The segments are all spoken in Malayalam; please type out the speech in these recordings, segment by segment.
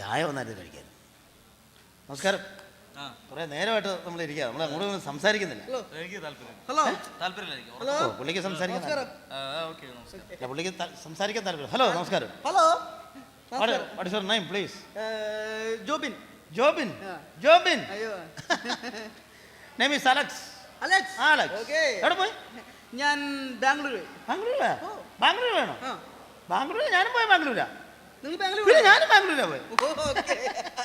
ചായ വന്നായിരുന്നു കഴിക്കാൻ. നമസ്കാരം. കുറെ നേരമായിട്ട് നമ്മൾ ഇരിക്കുക നമ്മൾ അങ്ങോട്ട് സംസാരിക്കുന്നില്ല. പുള്ളിക്ക് സംസാരിക്കാൻ പുള്ളിക്ക് സംസാരിക്കാൻ താല്പര്യം. ഹലോ നമസ്കാരം. Hello. What is your name please Jobin. Jobin. Jobin. അയ്യോ. Name is Alex Alex Alex okay. എവിടെ പോയി? ഞാൻ ബാംഗ്ലൂർ ബാംഗ്ലൂർ. ബാംഗ്ലൂർ വേണോ? ബാംഗ്ലൂർ ഞാനും പോയി ബാംഗ്ലൂരാ. നിങ്ങൾ ബാംഗ്ലൂർ പിന്നെ ഞാനും ബാംഗ്ലൂരാ പോയി.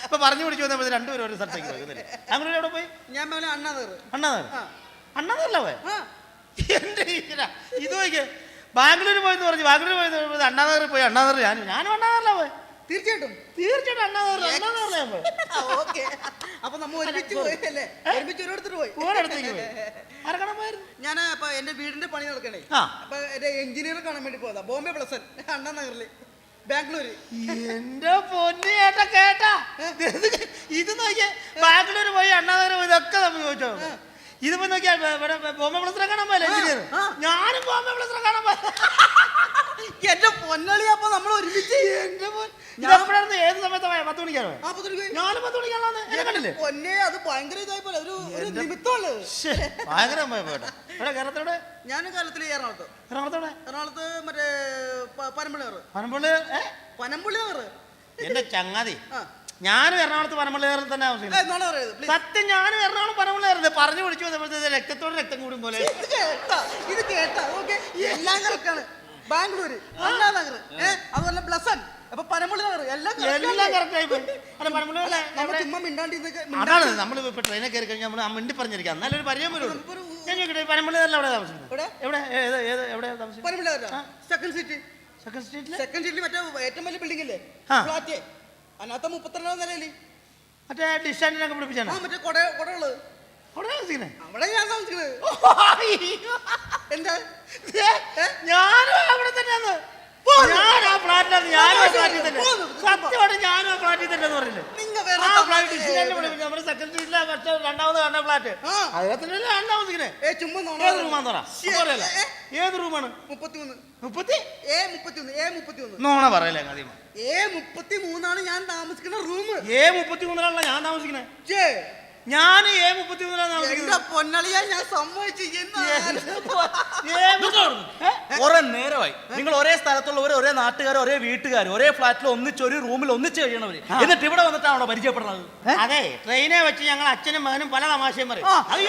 ഇപ്പൊ പറഞ്ഞു പിടിച്ചു വന്നപ്പോൾ രണ്ടുപേരും ഒരു സ്ഥലത്തേക്ക് പോയി? ബാംഗ്ലൂർ എവിടെ പോയി? ഞാൻ ബാംഗ്ലൂർ അണ്ണാനഗർ. അണ്ണാനഗർ. അണ്ണാനഗറിലാ പോയി? എന്റെ ഇത് നോക്കിയേ. ബാംഗ്ലൂർ പോയെന്ന് പറഞ്ഞു ബാംഗ്ലൂർ പോയി അണ്ണാനഗറിൽ പോയി അണ്ണാനഗർ ഞാൻ ഞാനും അണ്ണാനഗറിലാ പോയി. തീർച്ചയായിട്ടും. തീർച്ചയായിട്ടും അണ്ണാനഗറിൽ അണ്ണാനഗറിലാ ഞാൻ പോയി. ഓക്കെ. അപ്പൊ നമ്മൾ ഒരുമിച്ച് പോയല്ലേ ഒരുമിച്ച് പോയി. പോയിരുന്നു ഞാൻ അപ്പൊ എന്റെ വീടിന്റെ പണി നടക്കണേ. അപ്പൊ എന്റെ എഞ്ചിനീയർ കാണാൻ വേണ്ടി പോയതാ ബോംബെ പ്ലസൻ അണ്ണാനഗറിൽ. ബാംഗ്ലൂര്. എന്റെ പൊന്നു ചേട്ടാ കേട്ടാ? ഇത് നോക്കിയേ ബാംഗ്ലൂർ പോയി അണ്ണാനഗർ പോയി ഇതൊക്കെ നമ്മൾ ചോദിച്ചോ? ഇതിപ്പോ നോക്കിയാ ഇവിടെ ബോംബെ പ്ലസിനെ കാണാൻ പോലെ എഞ്ചിനീയർ. ഞാനും ബോംബെ പ്ലസിനെ കാണാൻ പോലെ എന്റെ പൊന്നളി അപ്പൊ നമ്മൾ ഒരുമിച്ച്. എന്റെ ഇതെപ്പോഴായിരുന്നു ഏത് സമയത്ത്? പത്ത് മണിക്കാണോ. ഞാനും പത്ത് മണിക്കാണോ പൊന്നെ അത് ഭയങ്കര ഇതായി പോലെ ഒരു ഒരു നിമിത്തമുള്ളു. ശ്ശേ, ഭയങ്കര പോയ പോട്ടെ ഇവിടെ കേരളത്തോടെ ഞാൻ കാലത്തിൽ എറണാകുളത്ത്. എറണാകുളത്തോടെ? എറണാകുളത്ത് മറ്റേ പനമ്പള്ളി ഏ? എന്റെ ചങ്ങാതി. ആ. ഞാനും എറണാകുളത്ത് പനമ്പള്ളി നഗറിൽ തന്നെ ഏ, താമസിക്കുന്നത് നോണ പറയത് please. സത്യം ഞാനും എറണാകുളം പനമ്പള്ളി കയറുന്നത് പറഞ്ഞു പിടിച്ചു വന്നപ്പോഴത്തെ രക്തത്തോട് രക്തം കൂടും പോലെ. ഇത് കേട്ടാ. ഇത് കേട്ടാ. ഓക്കെ. എല്ലാം കറക്റ്റാണ് ബാംഗ്ലൂര്. അണ്ണാ നഗർ ഏ അതുപോലെ ബ്ലസൻ. അപ്പൊ പനമ്പള്ളി നഗർ എല്ലാം correct എല്ലാം ആണ്. കറക്റ്റ് ആയി പോയി അല്ല പനമ്പള്ളി നഗറിലെ നമ്മ എവിടെ- ചുമ്മാ മിണ്ടാണ്ടി ഇതൊക്കെ അതാണ് നമ്മൾ ഇപ്പൊ ട്രെയിനിൽ കയറി കഴിഞ്ഞാൽ നമ്മൾ മിണ്ടി പറഞ്ഞിരിക്കാം. എന്നാലും ഒരു പരിചയം വരുള്ളൂ നമുക്കൊരു ഞാൻ ചോദിക്കട്ടെ എവിടെ താമസിക്കുന്നത്? എവിടെ? എവിടെ? ഏത് ഏത് എവിടെ താമസിക്കുന്നത്? പനമ്പള്ളി സെക്കൻഡ് സീറ്റ് സെക്കൻഡ് സ്ട്രീറ്റിൽ സെക്കൻഡ് സ്ട്രീറ്റിൽ മറ്റേ ഏറ്റവും വലിയ ബിൽഡിംഗ് അല്ലേ ആ. ഫ്ലാറ്റ് അതിനകത്ത് മുപ്പത്തിരണ്ടാം നിലയിൽ. മറ്റേ ഡിസ്റ്റാൻഡിനൊക്കെ ആ പിടിപ്പിച്ചാണ്? മറ്റേ കൊട കൊടകൾ. അവിടെ താമസിക്കുന്നത് അവിടെ ഞാൻ താമസിക്കുന്നത്. എന്താ? ഞാനും അവിടെ തന്നെയാണ്. ഞാൻ ആ ഫ്ലാറ്റിലാണ് ഞാനും ആ ഫ്ലാറ്റിൽ തന്നെ. സത്യമായിട്ട് ഞാനും ആ ഫ്ലാറ്റിൽ തന്നെ എന്ന് പറഞ്ഞില്ലേ? നിങ്ങ നമ്മുടെ രണ്ടാമത് കാണുന്ന ഫ്ലാറ്റ്. അതിനകത്തന്നെ ഏ ചുമ്മാ നോണ ഏത് റൂമാന്ന് പറ? പറയല്ല? ഏ, ഏത് റൂമാണ്? മുപ്പത്തിമൂന്ന്. മുപ്പത്തി? ഏ മുപ്പത്തിയൊന്ന് ഏ മുപ്പത്തിയൊന്ന് നോണ പറയല്ലേ ആദ്യം ഏ മുപ്പത്തി മൂന്നാണ് ഞാൻ താമസിക്കുന്ന റൂം ഏ മുപ്പത്തി മൂന്നിലാണല്ലോ ഞാൻ താമസിക്കുന്നത് ഞാൻ ഏ മുപ്പത്തി മൂന്നിലാണ് എന്റെ ഞാൻ സമ്മതിച്ചു? കുറെ നേരമായി. നിങ്ങൾ ഒരേ സ്ഥലത്തുള്ളവർ ഒരേ നാട്ടുകാർ ഒരേ വീട്ടുകാർ ഒരേ ഫ്ലാറ്റിൽ ഒന്നിച്ച് ഒരു റൂമിൽ ഒന്നിച്ച് കഴിയണവര്. എന്നിട്ട് ഇവിടെ വന്നിട്ടാണോ പരിചയപ്പെടുന്നത്? അതെ ട്രെയിനെ വെച്ച് ഞങ്ങൾ അച്ഛനും മകനും പല തമാശയും പറയും. അത്